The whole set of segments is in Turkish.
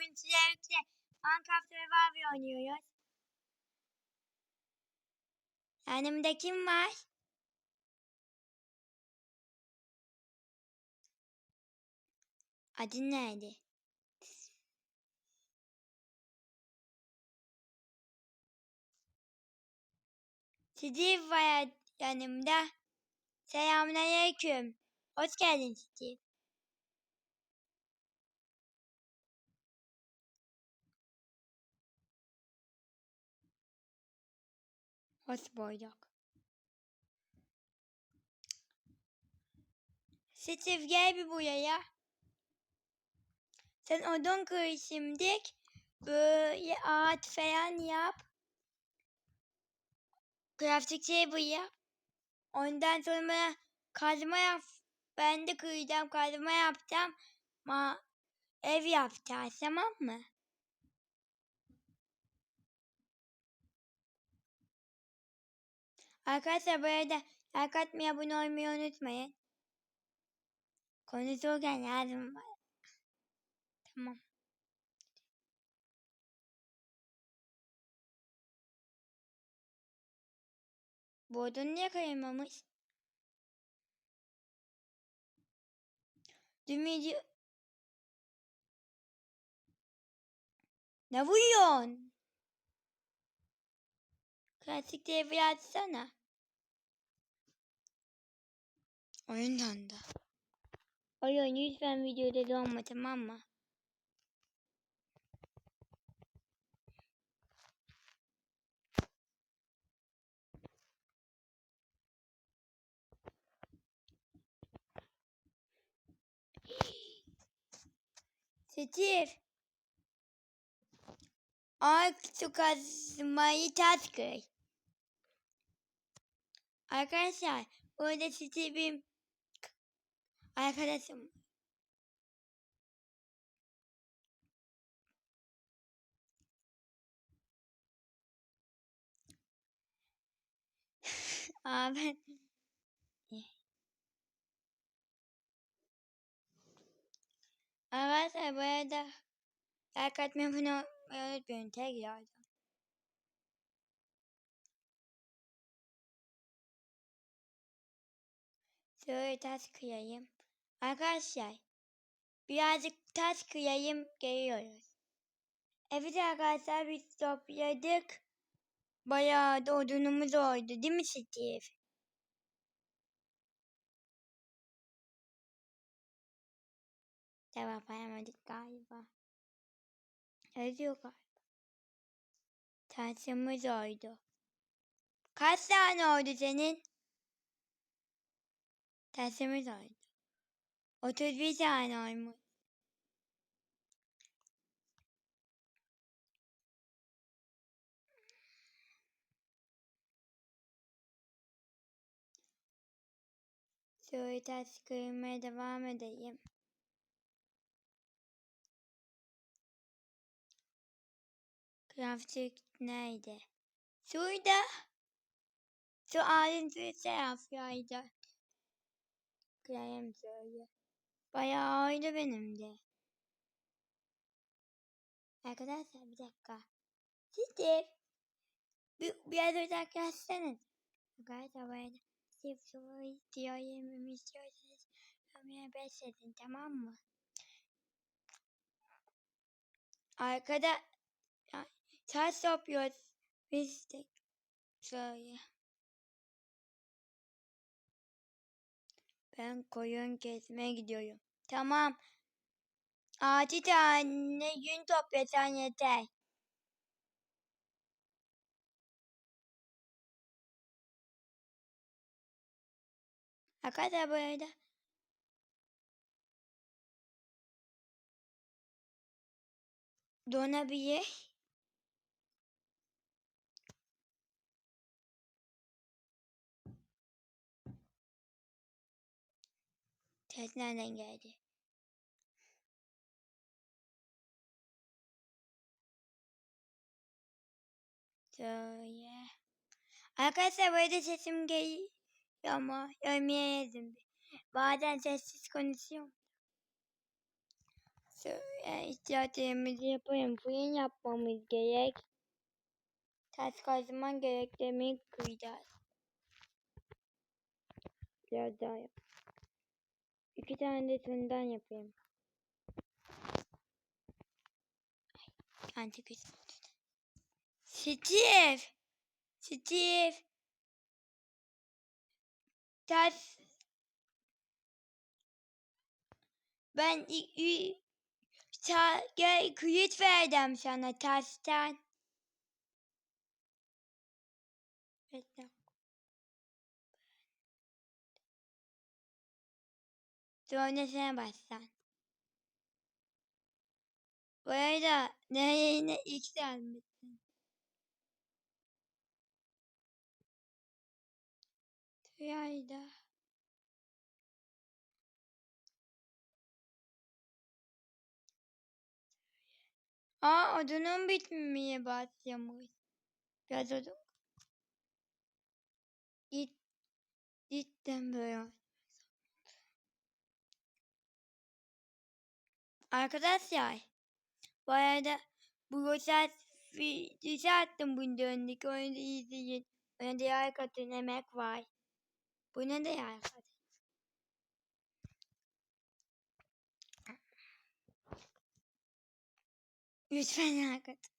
Bugün sizlerle Minecraft Survivor oynuyoruz. Yanımda kim var? Adın neydi? Steve var yanımda. Selamünaleyküm. Hoş geldin Steve. Hoş bulduk. Steve gel bir buraya. Sen odun kır şimdi. Böyle ağaç falan yap. Crafting table yap. Ondan sonra kazma yap. Ben de kıracağım kazma yapacağım. Ma ev yapacağız tamam mı? Arkadaşlar bu arada like atmayı abone olmayı unutmayın. Konuşurken lazım var. Tamam. Bu odun niye kayamamış? Dün video... Ne vuruyorsun? Klasik devre açsana. Oyundan da. Oyun lütfen videoda dolma tamam mı? Steve. Artık kazmayı tas kır. Arkadaşlar burada Steve'im arkadaşım. Aa ben Arkadaşlar bu arada like atmayı unutmayın Şöyle taş kıyayım. Arkadaşlar birazcık taş kıyayım geliyoruz. Evet arkadaşlar biz topladık. Bayağı da odunumuz oldu değil mi Steve? Cevap vermedik galiba. Yazıyor galiba. Taşımız oldu. Kaç tane oldu senin? Taşımız oldu. 31 tane olmuş. Şöyle taş kırmaya devam edeyim. Crafting nerede? Şurada. Şu ayrıntı taraflarda. Kırayım şöyle. Bayağı oydu benim de. Arkadaşlar bir dakika. Steve. Bir, biraz uzaklaşsana. Arkadaşlar bu arada Steve soru istiyor yememi istiyorsanız yorumlara besledin tamam mı? Arkada taş yapıyoruz. Biz de şöyle. Ben koyun kesmeye gidiyorum. Tamam. Altı tane yün toplasan yeter. Arkadaşlar bu arada donabilir. Ses nereden geldi? Şöyle. Arkadaşlar bu arada sesim geliyor ama görmeyelim. Bazen sessiz konuşuyorum. Sonra ihtiyaçlarımızı yapayım. Fırın yapmamız gerek. Taş kazman gerek demek kıyacağız. Biraz daha yap. İki tane de şundan yapayım. Antik. Steve! Steve! Taş... Ben gel kuyut verdim sana taştan. Bekle. Sonra sen başlan. Bu arada nereye ilk gelmişsin? Rüyayda. Aa odunun bitmeye başlamış. Biraz odun. Git. Cidden böyle. Arkadaşlar. Bu arada bu Rosat videosu attım bundan önceki onu da izleyin. Ona da yer katın emek var. Buna da yer katın. Lütfen yer katın.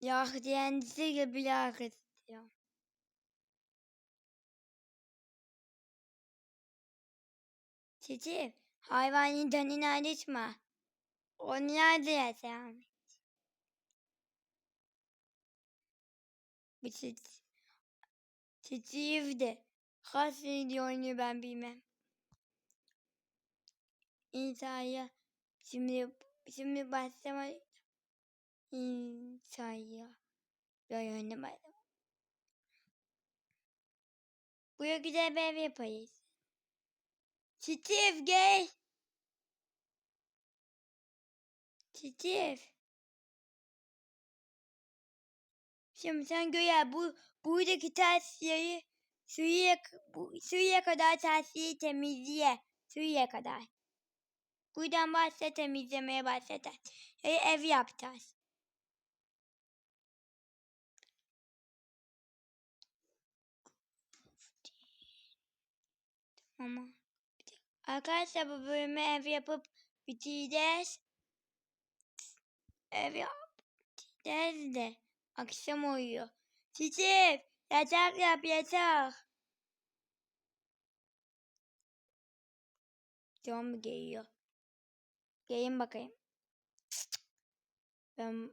Ya kendisi gibi yer istiyor. Çiçeğim hayvanın canını acıtma. Onlar da yaşam. Bu çiçeğim. Çiçeğim de. Kaç videonu ben bilmem. İnsaya şimdi şimdi başlama insaya böyle başlama. Buraya güzel bir ev yaparız. Steve gel. Steve. Şimdi sen göğe bu buradaki taşları suya bu, suya kadar taşları temizle. Suya kadar. Buradan başla temizlemeye başla. E, ev yapacağız. Ama arkadaşlar bu bölümü ev yapıp bitireceğiz. Ev yapacağız de akşam oluyor. Çiçek yatak yap yatak. Zombi geliyor. Gelin bakayım. Ben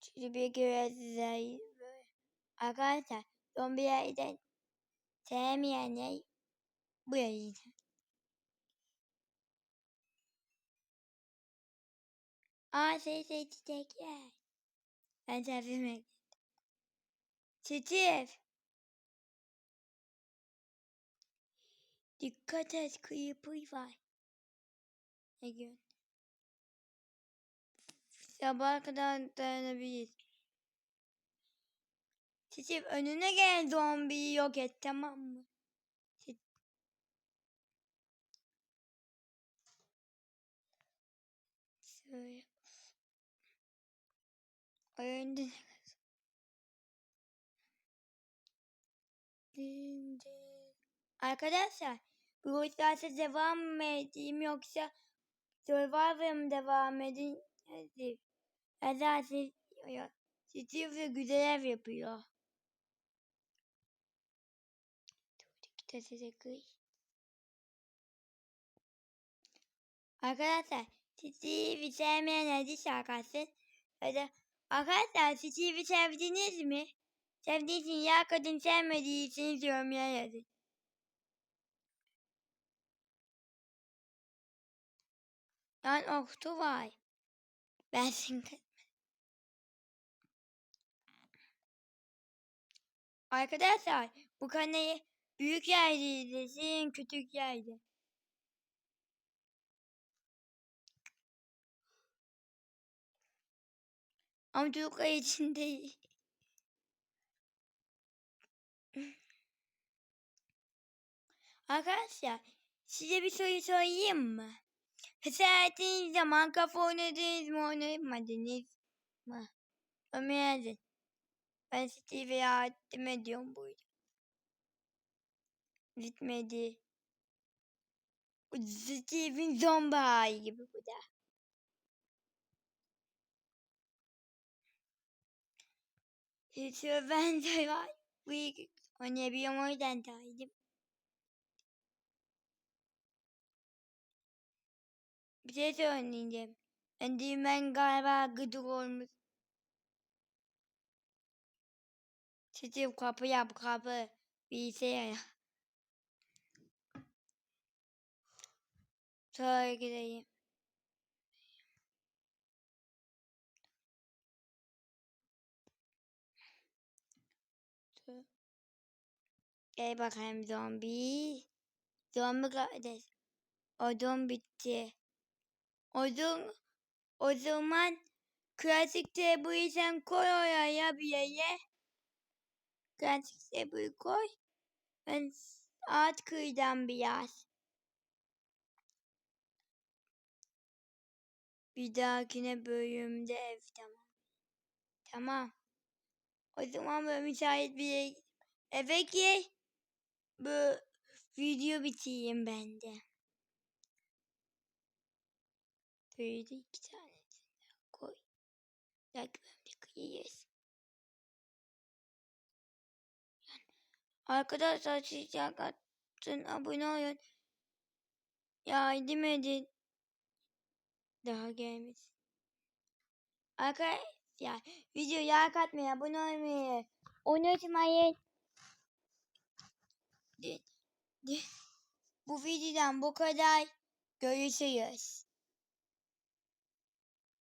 şimdi bir göre size arkadaşlar zombilerden sevmeyenler bu yayın. Aa şey şey çiçekler. Ben sevmek. Çiçek. Dikkat et creeper var. Ne gün? Sabaha kadar dayanabiliriz. Çiçek önüne gelen zombiyi yok et tamam mı? Şöyle. Din. Arkadaşlar bu derse devam mı edeyim yoksa Survivor mı devam edeyim? Siz Steve güzel ev yapıyor. Arkadaşlar Steve'i sevmeyen hadi şarkısı. Hadi. Arkadaşlar Steve'i sevdiniz mi? Sevdiyseniz ya kadın sevmediyseniz yorumlara yazın. Lan oktu var. Ben seni Arkadaşlar bu kanalı büyük yerde izlesin küçük yerde. Ama çocuklar için değil. Arkadaşlar Size bir soru sorayım mı? Hata ettiğiniz zaman kafa oynadınız mı oynamadınız mı? Ömer'din. Ben Steve'e yardım ediyorum burada. Gitmedi. Bu Steve'in zombi gibi bu da. Hiç ben de var. Bu iyi oynayabiliyorum o yüzden dahildim. Bir şey söyleyeceğim. Ben düğmen galiba gıdık olmuş. Steve kapı yap kapı. Bilgisayar. Sonra gideyim. Gel bakayım zombi. Zombi kardeş. Odun bitti. Odun o zaman klasik tabuyu sen koy oraya bir yere. Klasik tabuyu koy. Ben ağaç kıyacağım biraz. Bir dahakine bölümde ev tamam. Tamam. O zaman böyle müsait bir eve gir. Bu video bitireyim ben de. Böyle iki tane koy. Belki bölümde kıyıyız. Arkadaşlar siz yakatın abone olun. Yardım edin. Daha gelmesin. Arkadaşlar video like atmayı, abone olmayı unutmayın. Bu videodan bu kadar. Görüşürüz.